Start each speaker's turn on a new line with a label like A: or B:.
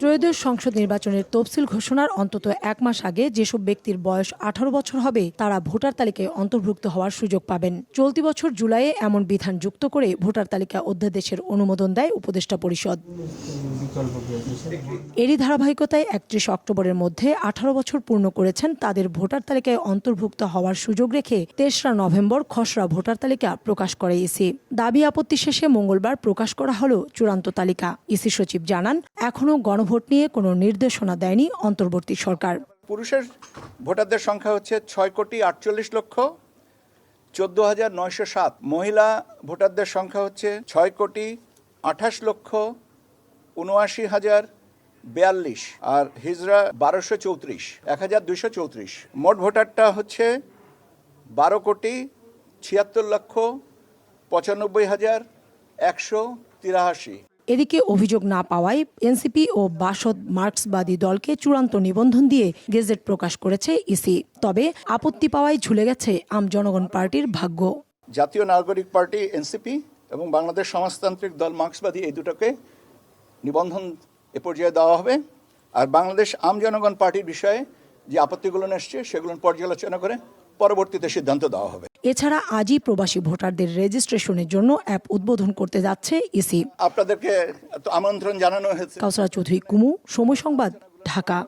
A: ত্রয়োদশ সংসদ নির্বাচনের তফসিল ঘোষণার অন্তত এক মাস আগে যেসব ব্যক্তির বয়স আঠারো বছর হবে, তারা ভোটার তালিকায় অন্তর্ভুক্ত হওয়ার সুযোগ পাবেন। চলতি বছর জুলাইয়ে এমন বিধান যুক্ত করে ভোটার তালিকা অধ্যাদেশের অনুমোদন দেয় উপদেষ্টা পরিষদ। এরই ধারাবাহিকতায় একত্রিশ অক্টোবরের মধ্যে আঠারো বছর পূর্ণ করেছেন তাদের ভোটার তালিকায় অন্তর্ভুক্ত হওয়ার সুযোগ রেখে তেসরা নভেম্বর খসড়া ভোটার তালিকা প্রকাশ করে ইসি। দাবি আপত্তি শেষে মঙ্গলবার প্রকাশ করা হলো চূড়ান্ত তালিকা। ইসি সচিব জানান এখনও গণভোট নিয়ে কোনো নির্দেশনা দেয়নি অন্তর্বর্তী সরকার।
B: পুরুষের ভোটারদের সংখ্যা হচ্ছে ছয় কোটি আটচল্লিশ লক্ষ চোদ্দ হাজার নয়শো সাত। মহিলা ভোটারদের সংখ্যা হচ্ছে ছয় কোটি আঠাশ লক্ষ উনআশি হাজার বিয়াল্লিশ আর হিজরা বারোশো চৌত্রিশ এক হাজার দুশো চৌত্রিশ। মোট ভোটারটা হচ্ছে বারো কোটি ছিয়াত্তর লক্ষ পঁচানব্বই হাজার একশো তিরাশি।
A: এদিকে অভিযোগ না পাওয়ায় এনসিপি ও বাসদ মার্ক্সবাদী দলকে চূড়ান্ত নিবন্ধন দিয়ে গেজেট প্রকাশ করেছে ইসি। তবে আপত্তি পাওয়ায় ঝুলে গেছে আম জনগণ পার্টির ভাগ্য।
B: জাতীয় নাগরিক পার্টি এনসিপি এবং বাংলাদেশ সমাজতান্ত্রিক দল মার্ক্সবাদী এই দুটোকে নিবন্ধন এ পর্যায়ে দেওয়া হবে। আর বাংলাদেশ আম জনগণ পার্টির বিষয়ে যে আপত্তিগুলো এসছে সেগুলো পর্যালোচনা করে পরবর্তীতে সিদ্ধান্ত দেওয়া হবে।
A: এছাড়া আজই প্রবাসী ভোটারদের রেজিস্ট্রেশনের জন্য অ্যাপ উদ্বোধন করতে যাচ্ছে ইসি।
B: আপনাদেরকে আমন্ত্রণ জানানো হয়েছে।
A: কাউসারা চৌধুরী কুমু সময় সংবাদ ঢাকা।